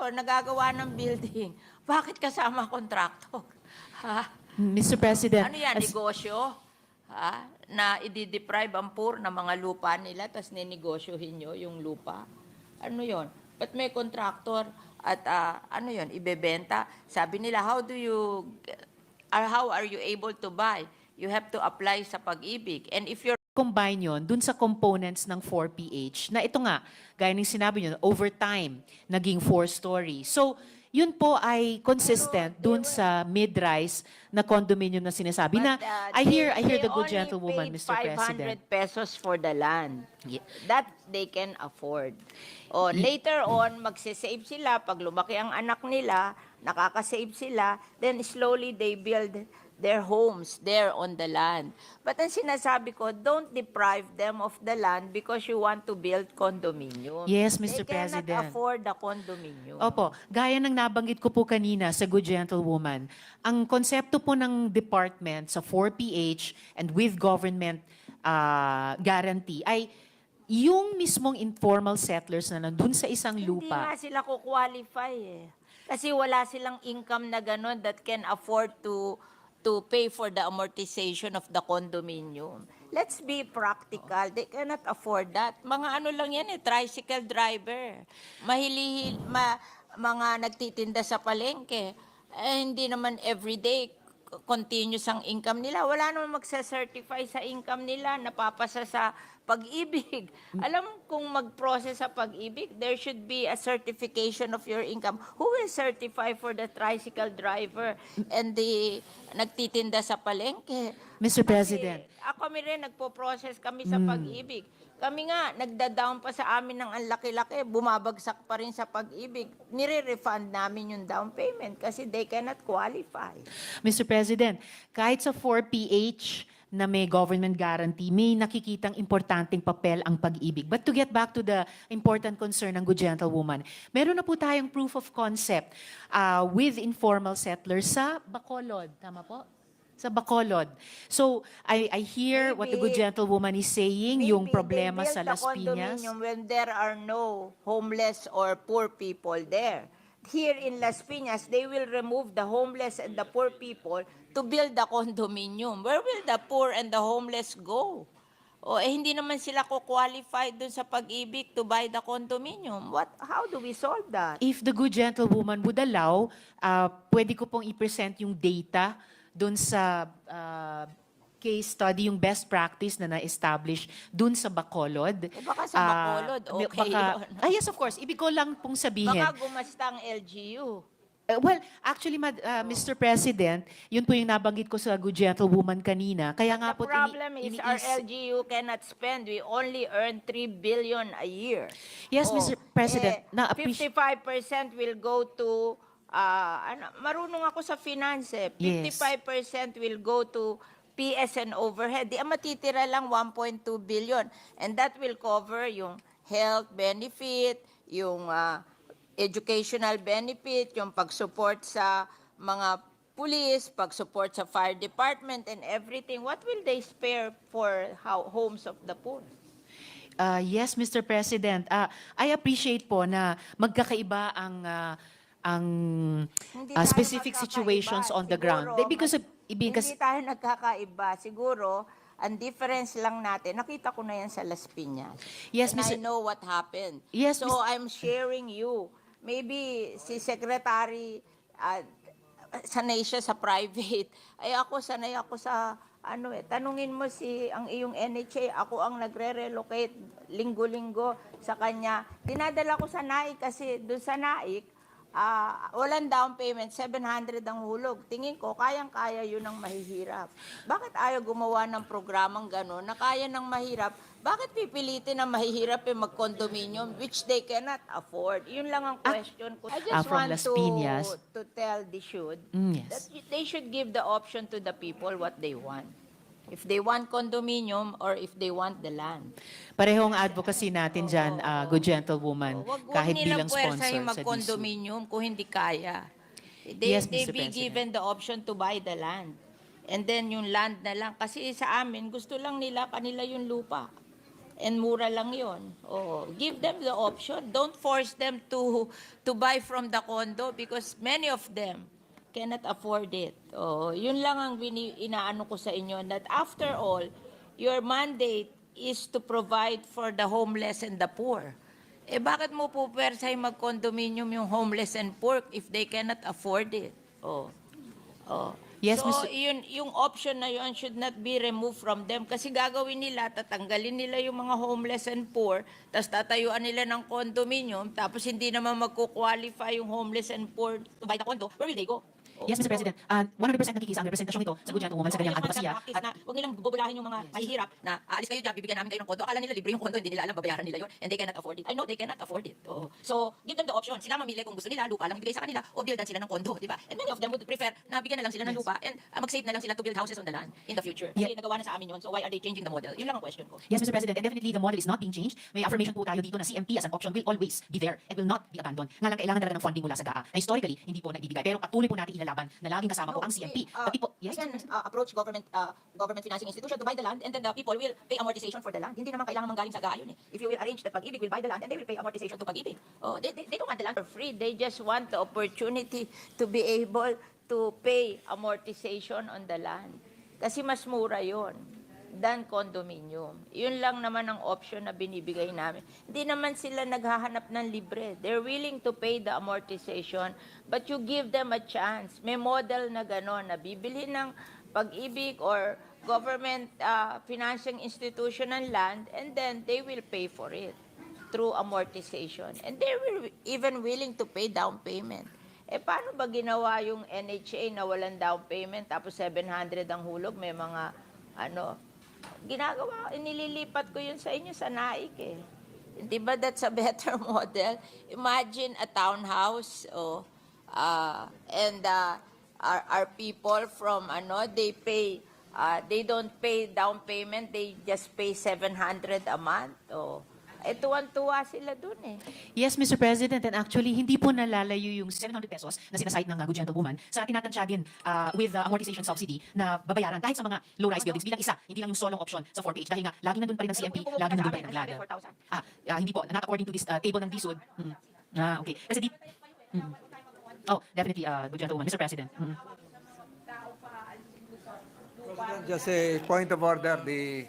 contractor nagagawa ng building. Bakit kasama contractor? Ha? Mr. President, Ano yan, as- negosyo? Ha? Na i-deprive ang poor ng mga lupa nila, tapos ninegosyohin nyo yung lupa? Ano yon? Ba't may contractor at ah, ano yon ibebenta? Sabi nila, how do you, uh, how are you able to buy? You have to apply sa pag-ibig. And if you're combine yon dun sa components ng 4PH na ito nga, gaya ng sinabi nyo, over time, naging four-story. So, yun po ay consistent dun sa mid-rise na condominium na sinasabi na But, uh, I hear I hear the good gentlewoman, Mr. President. 500 pesos for the land. That they can afford. O later on, magsisave sila. Pag lumaki ang anak nila, nakakasave sila, then slowly they build their homes there on the land. But ang sinasabi ko, don't deprive them of the land because you want to build condominium. Yes, Mr. They President. cannot afford the condominium. Opo, gaya ng nabanggit ko po kanina sa Good Gentlewoman, ang konsepto po ng department sa 4PH and with government ah, guarantee ay yung mismong informal settlers na nandun sa isang Hindi lupa. nga sila ko-qualify eh. Kasi wala silang income na gano'n that can afford to to pay for the amortization of the condominium. Let's be practical. They cannot afford that. Mga ano lang yan eh, tricycle driver. Mahilihi, ma, mga nagtitinda sa palengke. Eh, hindi naman everyday continuous ang income nila. Wala naman magsa-certify sa income nila, napapasa sa pag-ibig. Alam mo, kung mag-process sa pag-ibig, there should be a certification of your income. Who will certify for the tricycle driver and the nagtitinda sa palengke? Mr. Kasi President. Ako kami rin, nagpo-process kami sa pag-ibig. Kami nga, nagda-down pa sa amin ng ang laki-laki, bumabagsak pa rin sa pag-ibig. Nire-refund namin yung down payment kasi they cannot qualify. Mr. President, kahit sa 4PH na may government guarantee, may nakikitang importanteng papel ang pag-ibig. But to get back to the important concern ng good gentlewoman, meron na po tayong proof of concept uh, with informal settlers sa Bacolod. Tama po? Sa Bacolod. So, I, I hear what the good Maybe- gentlewoman is saying, yung Maybe problema sa Las Piñas. when there are no homeless or poor people there. Here in Las Piñas, they will remove the homeless and the poor people to build the condominium. Where will the poor and the homeless go? O eh, hindi naman sila ko qualified dun sa pag-ibig to buy the condominium. What how do we solve that? If the good gentlewoman would allow, uh, pwede ko pong i-present yung data doon sa uh, case study, yung best practice na na-establish doon sa Bacolod. Eh, baka sa Ah, Bacolod, okay baka- yun. Ah, yes, of course. Ibig ko lang pong sabihin. Baka gumasta ang LGU. Uh, well, actually, Mad- uh, Mr. President, yun po yung nabanggit ko sa good gentlewoman kanina. Kaya nga po, The problem ini- is our LGU cannot spend. We only earn 3 billion a year. Yes, Mr. President, Eh, na-appreciate- 55% will go to, ah, ano, marunong ako sa finance eh. Yes. 55% will go to PS and overhead. Di matitira lang 1.2 billion. And that will cover yung health benefit, yung ah, educational benefit, yung pag-support sa mga police, pag-support sa fire department and everything. What will they spare for how, homes of the poor? Uh, yes, Mr. President. Uh, I appreciate po na magkakaiba ang uh, ang uh, specific situations on the ground. Siguro, They- Because of, Hindi tayo nagkakaiba. Siguro, ang difference lang natin, nakita ko na yan sa Las Piñas. Yes, And I Mr. know what happened. Yes, so Mr. I'm sharing you. Maybe si Secretary, uh, sanay siya sa private. Ay ako, sanay ako sa, ano eh, tanungin mo si, ang iyong NHA, ako ang nagre-relocate linggo-linggo sa kanya. Dinadala ko sa NAIC kasi doon sa NAIC, ah, walang down payment, 700 ang hulog. Tingin ko, kayang-kaya yun ang mahihirap. Bakit ayaw gumawa ng programang gano'n na kaya ng mahirap? Bakit pipilitin ang mahihirap yung mag-condominium which they cannot afford? Yun lang ang Ah, question ko. I ah, just from want Las to, Piñas. to tell the should Mm, yes. that they should give the option to the people what they want. If they want condominium or if they want the land. parehong advocacy natin dyan, uh, good gentlewoman, Wag, wag kahit nilang bilang sponsor sa DSU. mag-condominium kung hindi kaya. They, Yes, they Mr. be President. given the option to buy the land. And then yung land na lang. Kasi sa amin, gusto lang nila, kanila yung lupa. And mura lang yon. Oh, give them the option. Don't force them to to buy from the condo because many of them cannot afford it. Oh, yun lang ang bini, inaano ko sa inyo that after all, your mandate is to provide for the homeless and the poor. Eh bakit mo po persay mag-condominium yung homeless and poor if they cannot afford it? Oh. Oh. Yes, so, Mr. yun, yung option na yun should not be removed from them kasi gagawin nila, tatanggalin nila yung mga homeless and poor, tapos tatayuan nila ng condominium, tapos hindi naman magkukwalify yung homeless and poor to buy the condo, where will they go? Yes, Mr. President. Uh, 100% nakikisa ang representasyong ito sa Gujarat Woman sa kanyang advokasya. At na, huwag nilang bubulahin yung mga mahihirap na aalis kayo dyan, bibigyan namin kayo ng kondo. Akala nila libre yung kondo, hindi nila alam, babayaran nila yun. And they cannot afford it. I know they cannot afford it. Oo. So, give them the option. Sila mamili kung gusto nila, lupa lang ibigay sa kanila, o buildan sila ng kondo, di ba? And many of them would prefer na bigyan na lang sila ng lupa and uh, mag-save na lang sila to build houses on the land in the future. Kasi nagawa na sa amin yun, so why are they changing the model? Yun lang ang question ko. Yes, Mr. President, and definitely the model is not being changed. May affirmation po tayo dito na CMP as an option will always be there and will not be abandoned. Nga lang kailangan talaga ng funding mula sa GAA na historically hindi po naibibigay. Pero patuloy po natin ilalaban na laging kasama po ang CMP. Uh, Pati po, yes, we can uh, approach government uh, government financing institution to buy the land and then the people will pay amortization for the land. Hindi naman kailangan manggaling sa GAA yun eh. If you will arrange that Pag-ibig will buy the land and they will pay amortization to Pag-ibig. Oh, they, they, they don't want the land for free. They just want the opportunity to be able to pay amortization on the land. Kasi mas mura yon than condominium. Yun lang naman ang option na binibigay namin. Hindi naman sila naghahanap ng libre. They're willing to pay the amortization, but you give them a chance. May model na gano'n, na bibili ng pag-ibig or government uh, financing institution ng land, and then they will pay for it through amortization. And they will even willing to pay down payment. Eh, paano ba ginawa yung NHA na walang down payment, tapos 700 ang hulog, may mga, ano, ginagawa, inililipat ko yun sa inyo sa naik eh. Di ba that's a better model? Imagine a townhouse, oh, uh, and uh, our, our people from, ano, they pay, uh, they don't pay down payment, they just pay 700 a month, oh. Eh, tuwan-tuwa sila dun eh. Yes, Mr. President, and actually, hindi po nalalayo yung 700 pesos na sinasite ng uh, Good Gentlewoman sa tinatantsyagin uh, with uh, amortization subsidy na babayaran kahit sa mga low-rise buildings bilang isa, hindi lang yung solong option sa 4PH dahil nga laging nandun pa rin ang CMP, laging nandun pa rin ang LADA. Ah, ah, hindi po, not according to this uh, table ng DSUD. Mm. Ah, okay. Kasi di... Mm. Oh, definitely, uh, Good Gentlewoman, Mr. President. Mm. President, Just a point of order, the,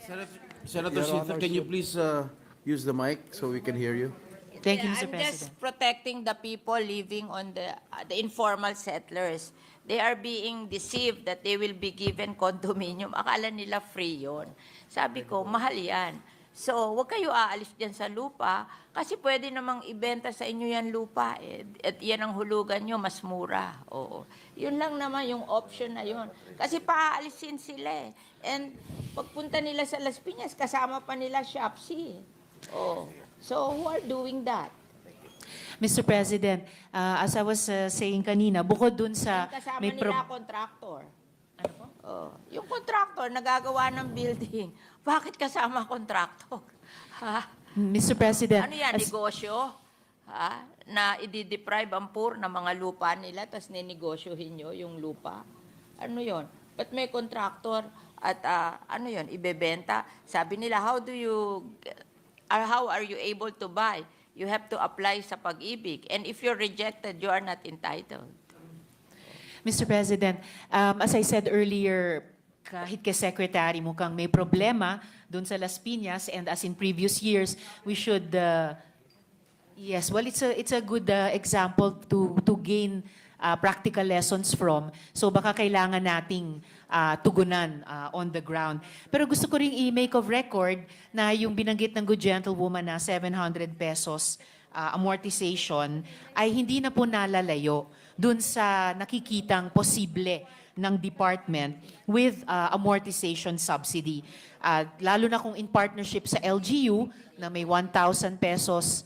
Senator Your Sito, can you please uh, use the mic so we can hear you? Thank you, Mr. I'm just President. protecting the people living on the, uh, the informal settlers. They are being deceived that they will be given condominium. Akala nila free yon. Sabi ko, mahal yan. So, huwag kayo aalis dyan sa lupa kasi pwede namang ibenta sa inyo yan lupa. Eh. At yan ang hulugan nyo, mas mura. Oo. Yun lang naman yung option na yun. Kasi paaalisin sila eh. And pagpunta nila sa Las Piñas, kasama pa nila Shopsy. Oh. So, who are doing that? Mr. President, uh, as I was uh, saying kanina, bukod dun sa... Kasama may nila contractor. Ano po? Oh, yung contractor nagagawa ng building. Bakit kasama contractor? Ha? Mr. President, Ano yan, as- negosyo? Ha? Na i-deprive ang poor ng mga lupa nila, tapos ninegosyohin nyo yung lupa? Ano yon? Ba't may contractor at ah, ano yon ibebenta? Sabi nila, how do you, or how are you able to buy? You have to apply sa pag-ibig. And if you're rejected, you are not entitled. Mr. President, um, as I said earlier, kahit kay Secretary mukhang may problema doon sa Las Piñas and as in previous years, we should, uh, yes, well, it's a, it's a good uh, example to, to gain uh, practical lessons from. So baka kailangan nating uh, tugunan uh, on the ground. Pero gusto ko ring i-make of record na yung binanggit ng good gentlewoman na 700 pesos uh, amortization ay hindi na po nalalayo dun sa nakikitang posible ng department with uh, amortization subsidy. At lalo na kung in partnership sa LGU na may 1,000 pesos